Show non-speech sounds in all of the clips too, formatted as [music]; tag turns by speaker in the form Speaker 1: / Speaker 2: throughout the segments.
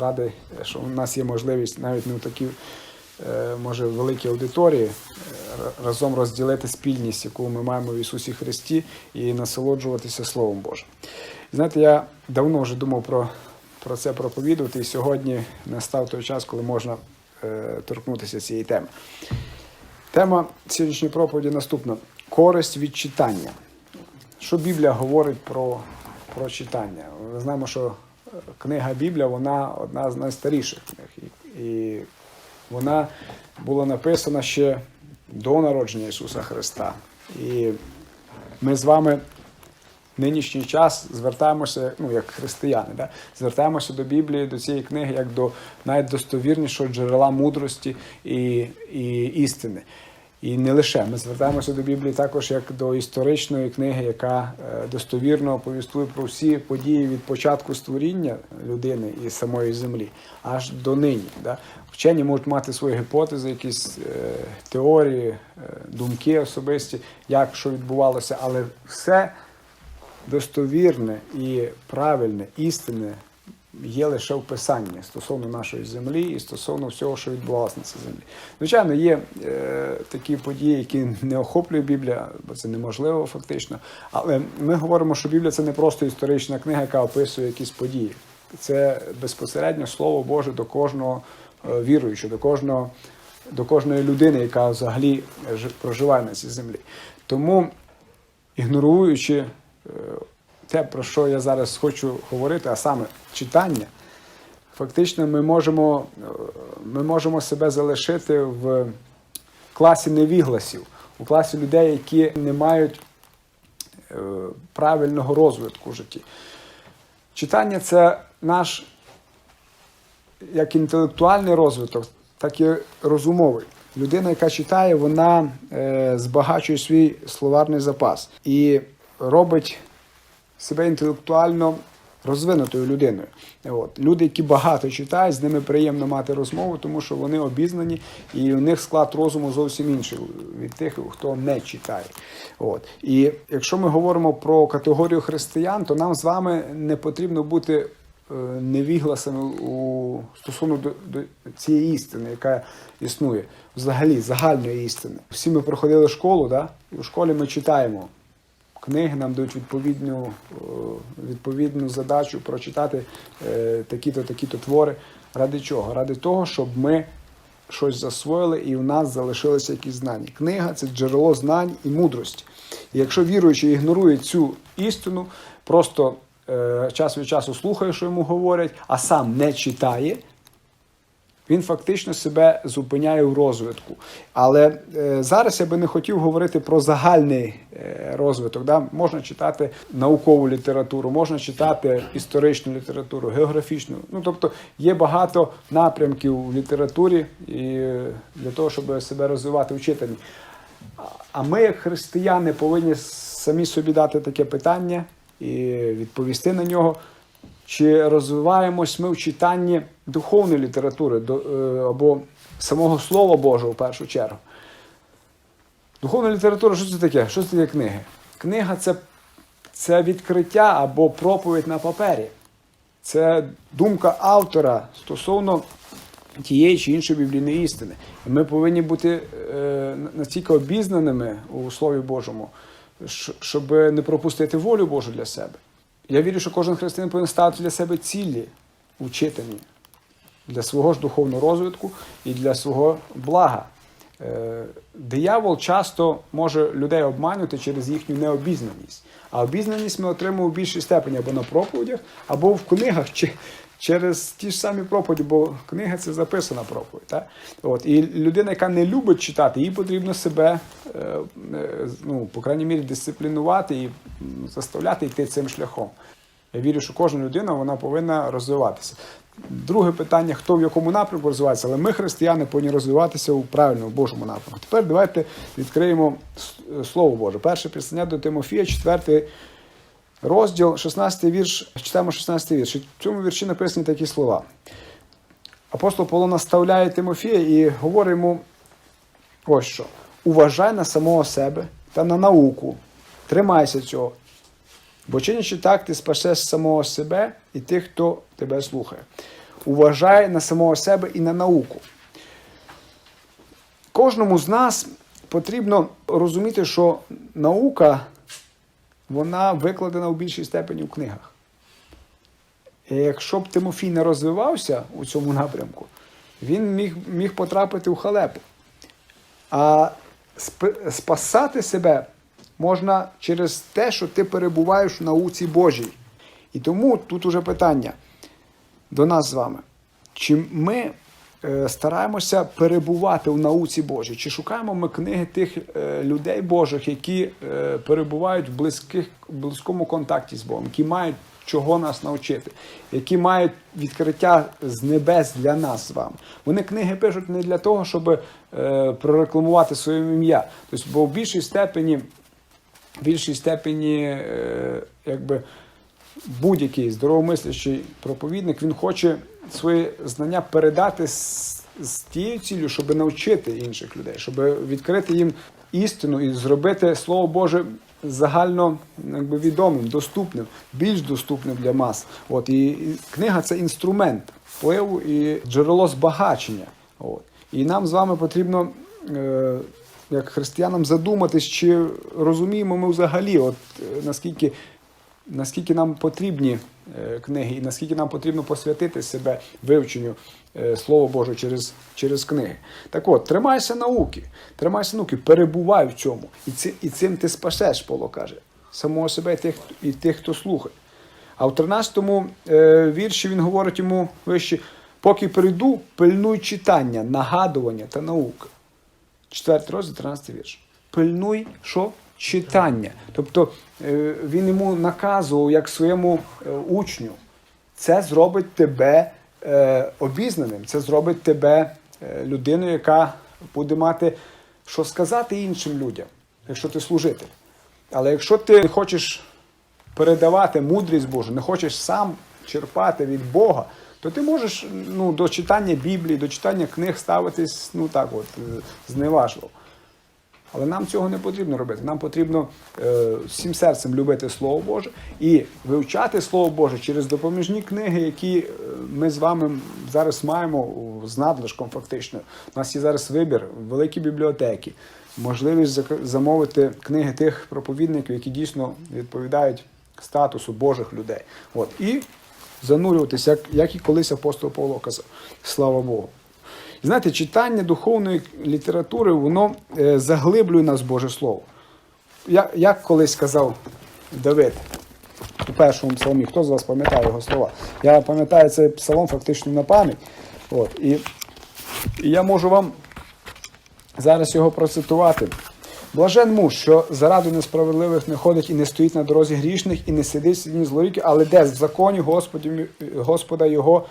Speaker 1: радий, що у нас є можливість навіть не в такій, е, може, великій аудиторії е, разом розділити спільність, яку ми маємо в Ісусі Христі, і насолоджуватися Словом Божим. Знаєте, я давно вже думав про, про це проповідувати, і сьогодні настав той час, коли можна е, торкнутися цієї теми. Тема сьогоднішньої проповіді наступна: користь від читання. Що Біблія говорить про, про читання? Ми знаємо, що книга Біблія вона одна з найстаріших книг. І, вона була написана ще до народження Ісуса Христа. І ми з вами в нинішній час звертаємося, ну як християни, да? звертаємося до Біблії, до цієї книги, як до найдостовірнішого джерела мудрості і, і істини. І не лише ми звертаємося до Біблії також як до історичної книги, яка е, достовірно повістує про всі події від початку створіння людини і самої землі, аж до нині. Да? Вчені можуть мати свої гіпотези, якісь е, теорії, е, думки особисті, як що відбувалося, але все достовірне і правильне, істинне є лише в Писанні стосовно нашої землі і стосовно всього, що відбувалося на цій землі. Звичайно, є е, такі події, які не охоплює Біблія, бо це неможливо фактично. Але ми говоримо, що Біблія це не просто історична книга, яка описує якісь події. Це безпосередньо Слово Боже до кожного е, віруючого, до кожного. До кожної людини, яка взагалі проживає на цій землі. Тому, ігноруючи е, те, про що я зараз хочу говорити, а саме читання, фактично ми можемо, е, ми можемо себе залишити в класі невігласів, у класі людей, які не мають е, правильного розвитку в житті. Читання це наш як інтелектуальний розвиток, так і розумовий. Людина, яка читає, вона е, збагачує свій словарний запас і робить себе інтелектуально розвинутою людиною. От. Люди, які багато читають, з ними приємно мати розмову, тому що вони обізнані, і у них склад розуму зовсім інший від тих, хто не читає. От. І якщо ми говоримо про категорію християн, то нам з вами не потрібно бути е, невігласами у стосовно до, до цієї істини, яка існує, взагалі загальної істини. Всі ми проходили школу, да? у школі ми читаємо книги, нам дають відповідну, е, відповідну задачу прочитати е, такі-то, такі-то твори. Ради чого? Ради того, щоб ми щось засвоїли і в нас залишилися якісь знання. Книга це джерело знань і мудрості. І якщо віруючий ігнорує цю істину, просто е, час від часу слухає, що йому говорять, а сам не читає, він фактично себе зупиняє в розвитку. Але е, зараз я би не хотів говорити про загальний е, розвиток. Да? Можна читати наукову літературу, можна читати історичну літературу, географічну. Ну тобто є багато напрямків в літературі і е, для того, щоб себе розвивати в читанні. А- А ми, як християни, повинні самі собі дати таке питання і відповісти на нього. Чи розвиваємось ми в читанні духовної літератури е, або самого Слова Божого в першу чергу? Духовна література, що це таке? Що це таке книги? Книга це, це відкриття або проповідь на папері. Це думка автора стосовно тієї чи іншої біблійної істини. І ми повинні бути е, настільки обізнаними у Слові Божому, щоб не пропустити волю Божу для себе. Я вірю, що кожен християнин повинен ставити для себе цілі у читанні для свого ж духовного розвитку і для свого блага. Е, Диявол часто може людей обманювати через їхню необізнаність. А обізнаність ми отримуємо в більшій степені або на проповідях, або в книгах, чи через ті ж самі проповіді, бо книга це записана проповідь. Так? От. І людина, яка не любить читати, їй потрібно себе, е, е, ну, по крайній мірі, дисциплінувати і заставляти йти цим шляхом. Я вірю, що кожна людина вона повинна розвиватися. Друге питання, хто в якому напрямку розвивається, але ми, християни, повинні розвиватися у правильному Божому напрямку. Тепер давайте відкриємо Слово Боже. Перше писання до Тимофія, 4 розділ, 16 вірш, читаємо 16 вірш. В цьому вірші написані такі слова. Апостол Павло наставляє Тимофія і говорить йому ось що. Уважай на самого себе та на науку. Тримайся цього. Бо чинячи так, ти спасеш самого себе і тих, хто тебе слухає. уважає на самого себе і на науку. Кожному з нас потрібно розуміти, що наука вона викладена в більшій степені в книгах. І якщо б Тимофій не розвивався у цьому напрямку, він міг, міг потрапити в халепу. А сп- спасати себе можна через те, що ти перебуваєш в науці Божій. І тому тут уже питання до нас з вами. Чи ми стараємося перебувати в науці Божій? Чи шукаємо ми книги тих е, людей Божих, які е, перебувають в близьких, близькому контакті з Богом, які мають чого нас навчити, які мають відкриття з небес для нас з вами? Вони книги пишуть не для того, щоб е, прорекламувати своє ім'я. Тобто, бо в більшій степені, в більшій степені, е, якби будь-який здоровомислящий проповідник, він хоче свої знання передати з, з тією цілею, щоб навчити інших людей, щоб відкрити їм істину і зробити Слово Боже загально якби, відомим, доступним, більш доступним для мас. От, і, і книга це інструмент впливу і джерело збагачення. От. І нам з вами потрібно. Е, як християнам задуматись, чи розуміємо ми взагалі, от е, наскільки наскільки нам потрібні е, книги, і наскільки нам потрібно посвятити себе вивченню е, Слова Божого через, через книги. Так от, тримайся науки, тримайся науки, перебувай в цьому. І, ці, і цим ти спасеш, Павло каже, самого себе і тих, і тих, хто слухає. А в 13-му е, вірші він говорить йому вище, поки прийду, пильнуй читання, нагадування та науки. Четвертий розділ, 13 вірш. Пильнуй що? Читання. Тобто е, він йому наказував як своєму е, учню. Це зробить тебе е, обізнаним, це зробить тебе людиною, яка буде мати що сказати іншим людям, якщо ти служитель. Але якщо ти не хочеш передавати мудрість Божу, не хочеш сам черпати від Бога, то ти можеш ну, до читання Біблії, до читання книг ставитись ну так от, зневажливо. Але нам цього не потрібно робити. Нам потрібно е, всім серцем любити Слово Боже і вивчати Слово Боже через допоміжні книги, які е, ми з вами зараз маємо з надлишком фактично. У нас є зараз вибір, великі бібліотеки, можливість замовити книги тих проповідників, які дійсно відповідають статусу Божих людей. От. І занурюватися, як, як і колись апостол Павло казав. Слава Богу. Знаєте, читання духовної літератури, воно е, заглиблює нас Боже Слово. Я, як колись сказав Давид у першому псалмі, хто з вас пам'ятає його слова? Я пам'ятаю цей псалом фактично на пам'ять. От, і, і я можу вам зараз його процитувати. Блажен муж, що заради несправедливих не ходить і не стоїть на дорозі грішних, і не сидить в злоріки, але де в законі Господі, Господа його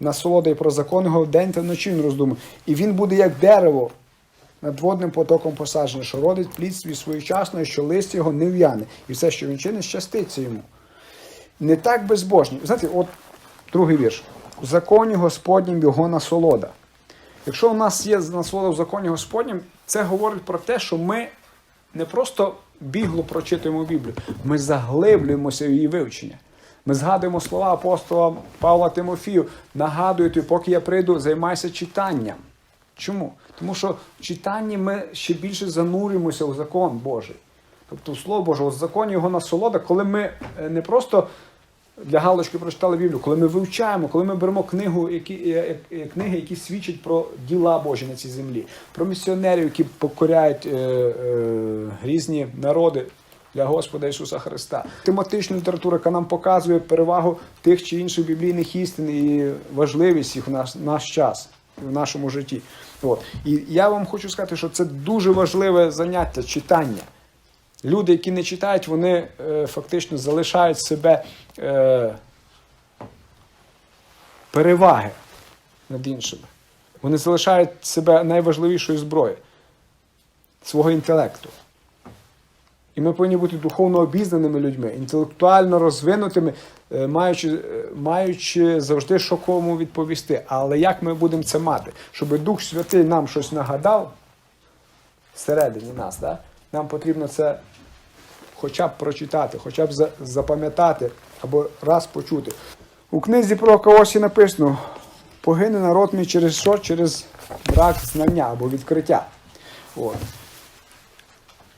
Speaker 1: насолода і про закон його вдень та вночі він роздумує. І він буде як дерево над водним потоком посаджене, що родить плід свій своєчасно, і що листя його не в'яне, і все, що він чинить, щаститься йому. Не так безбожні. Знаєте, от другий вірш. У законі Господнім його насолода. Якщо у нас є насолода в законі Господнім, це говорить про те, що ми не просто бігло прочитуємо Біблію, ми заглиблюємося в її вивчення. Ми згадуємо слова апостола Павла Тимофію, нагадую тобі, поки я прийду, займайся читанням. Чому? Тому що в читанні ми ще більше занурюємося у закон Божий. Тобто в Слово Боже, в законі його насолода, коли ми е, не просто для галочки прочитали Біблію, коли ми вивчаємо, коли ми беремо книгу, які, е, е, книги, які свідчать про діла Божі на цій землі, про місіонерів, які покоряють е, е, різні народи для Господа Ісуса Христа. Тематична література, яка нам показує перевагу тих чи інших біблійних істин і важливість їх в наш, наш час. В нашому житті. От. І я вам хочу сказати, що це дуже важливе заняття читання. Люди, які не читають, вони е, фактично залишають себе е, переваги над іншими. Вони залишають себе найважливішою зброєю свого інтелекту. І ми повинні бути духовно обізнаними людьми, інтелектуально розвинутими, е, маючи, е, маючи завжди що кому відповісти. Але як ми будемо це мати? Щоб Дух Святий нам щось нагадав всередині нас, да? нам потрібно це хоча б прочитати, хоча б запам'ятати або раз почути. У книзі про Осі написано Погине народ мій через що? Через брак знання або відкриття. От.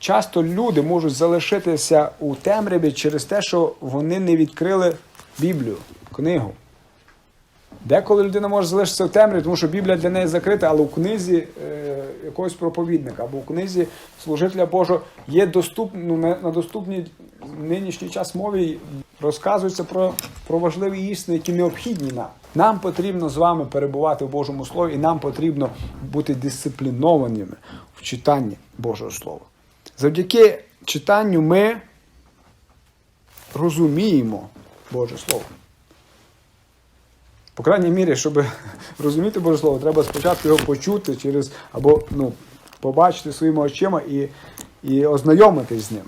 Speaker 1: Часто люди можуть залишитися у темряві через те, що вони не відкрили Біблію, книгу. Деколи людина може залишитися в темряві, тому що Біблія для неї закрита, але у книзі е, якогось проповідника або у книзі служителя Божого є доступ, ну, на, на доступній нинішній час мові розказується про, про важливі істини, які необхідні нам. Нам потрібно з вами перебувати в Божому Слові, і нам потрібно бути дисциплінованими в читанні Божого Слова. Завдяки читанню ми розуміємо Боже Слово. По крайній мірі, щоб [laughs] розуміти Боже Слово, треба спочатку його почути через або ну, побачити своїми очима і, і ознайомитись з ним.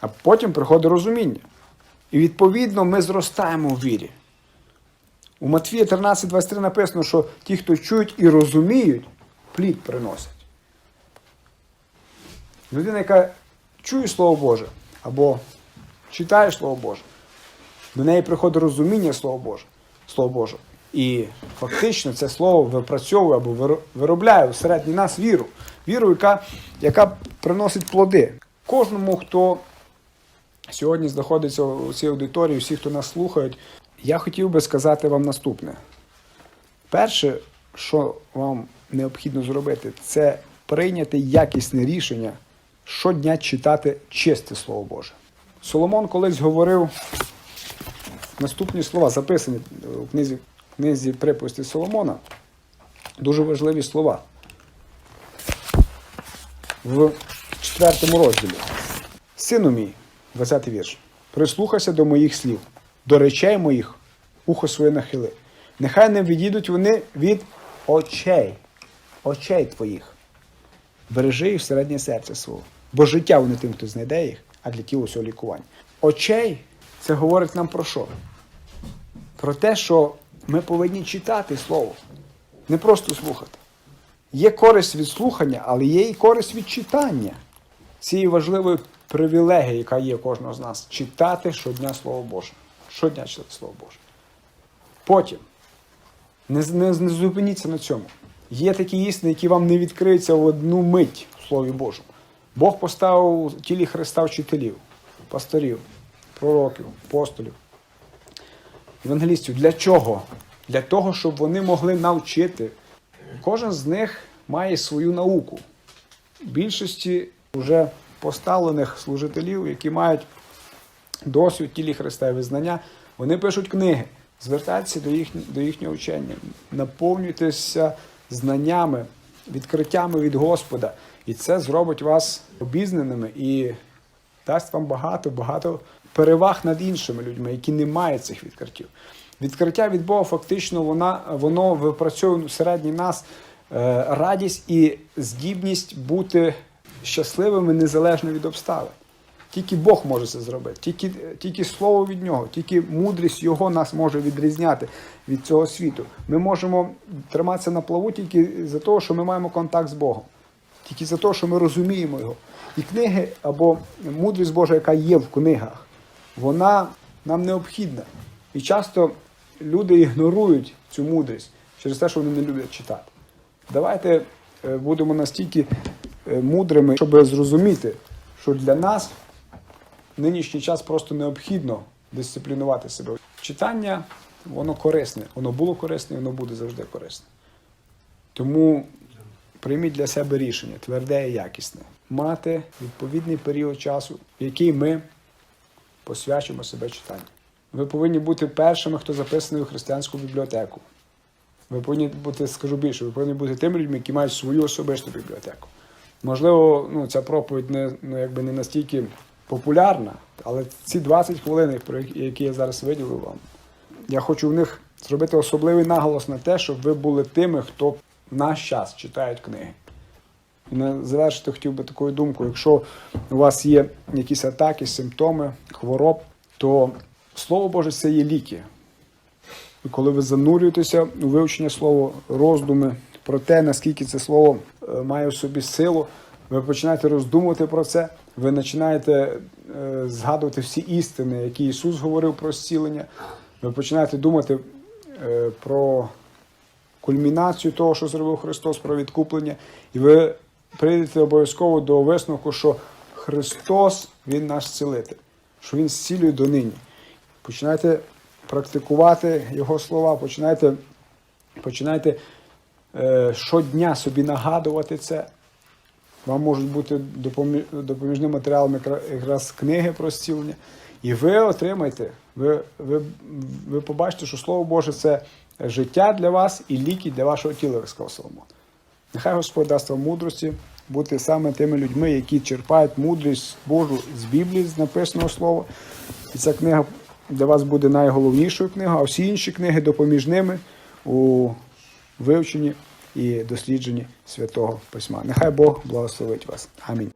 Speaker 1: А потім приходить розуміння. І відповідно ми зростаємо в вірі. У Матвія 13,23 написано, що ті, хто чують і розуміють, плід приносять. Людина, яка чує Слово Боже або читає Слово Боже, до неї приходить розуміння Слова Боже, Слово Боже. І фактично це слово випрацьовує або виро- виробляє всередині нас віру. Віру, яка, яка приносить плоди. Кожному, хто сьогодні знаходиться у цій аудиторії, всі, хто нас слухають, я хотів би сказати вам наступне. Перше, що вам необхідно зробити, це прийняти якісне рішення щодня читати чисте Слово Боже. Соломон колись говорив наступні слова, записані у книзі, книзі приповісті Соломона. Дуже важливі слова. В четвертому розділі. Сину мій, 20 вірш. Прислухайся до моїх слів, до речей моїх ухо своє нахили. Нехай не відійдуть вони від очей, очей твоїх. Бережи їх середнє серце свого. Бо життя вони тим, хто знайде їх, а для тіла усього лікування. Очей це говорить нам про що? Про те, що ми повинні читати слово, не просто слухати. Є користь від слухання, але є і користь від читання цієї важливої привілегії, яка є кожного з нас читати щодня Слово Боже. Щодня читати Слово Боже. Потім не, не, не зупиніться на цьому. Є такі істини, які вам не відкриються в одну мить в Слові Божому. Бог поставив тілі Христа вчителів, пасторів, пророків, апостолів, евангелістів. Для чого? Для того, щоб вони могли навчити. Кожен з них має свою науку. Більшості вже поставлених служителів, які мають досвід тілі Христа і визнання, вони пишуть книги. Звертайтеся до, їх, до їхнього вчення, наповнюйтеся знаннями, відкриттями від Господа. І це зробить вас обізнаними і дасть вам багато, багато переваг над іншими людьми, які не мають цих відкриттів. Відкриття від Бога фактично вона, воно випрацьовує всередині нас е, радість і здібність бути щасливими незалежно від обставин. Тільки Бог може це зробити, тільки, тільки слово від нього, тільки мудрість Його нас може відрізняти від цього світу. Ми можемо триматися на плаву тільки за того, що ми маємо контакт з Богом, тільки за того, що ми розуміємо його. І книги або мудрість Божа, яка є в книгах, вона нам необхідна. І часто люди ігнорують цю мудрість через те, що вони не люблять читати. Давайте е, будемо настільки е, мудрими, щоб зрозуміти, що для нас нинішній час просто необхідно дисциплінувати себе. Читання, воно корисне, воно було корисне, воно буде завжди корисне. Тому прийміть для себе рішення, тверде і якісне, мати відповідний період часу, в який ми посвячимо себе читанню. Ви повинні бути першими, хто записаний у християнську бібліотеку. Ви повинні бути, скажу більше, ви повинні бути тими людьми, які мають свою особисту бібліотеку. Можливо, ну, ця проповідь не, ну, якби не настільки популярна, але ці 20 хвилин, які я зараз виділив вам, я хочу в них зробити особливий наголос на те, щоб ви були тими, хто в наш час читають книги. І на завершити хотів би такою думкою, якщо у вас є якісь атаки, симптоми, хвороб, то Слово Боже це є ліки. І коли ви занурюєтеся у вивчення слова, роздуми про те, наскільки це слово е, має в собі силу, ви починаєте роздумувати про це, ви починаєте е, згадувати всі істини, які Ісус говорив про зцілення, ви починаєте думати е, про кульмінацію того, що зробив Христос, про відкуплення, і ви прийдете обов'язково до висновку, що Христос Він наш цілитель, що Він зцілює донині. Починайте практикувати Його слова, починайте, починайте е, щодня собі нагадувати це. Вам можуть бути допомі- допоміжним матеріалом якраз книги про зцілення. І ви отримаєте, ви, ви, ви побачите, що Слово Боже це життя для вас і ліки для вашого тіла, як сказав Соломон. Нехай Господь дасть вам мудрості бути саме тими людьми, які черпають мудрість Божу з Біблії, з написаного слова. І ця книга для вас буде найголовнішою книгою, а всі інші книги допоміжними у вивченні і дослідженні святого письма. Нехай Бог благословить вас. Амінь.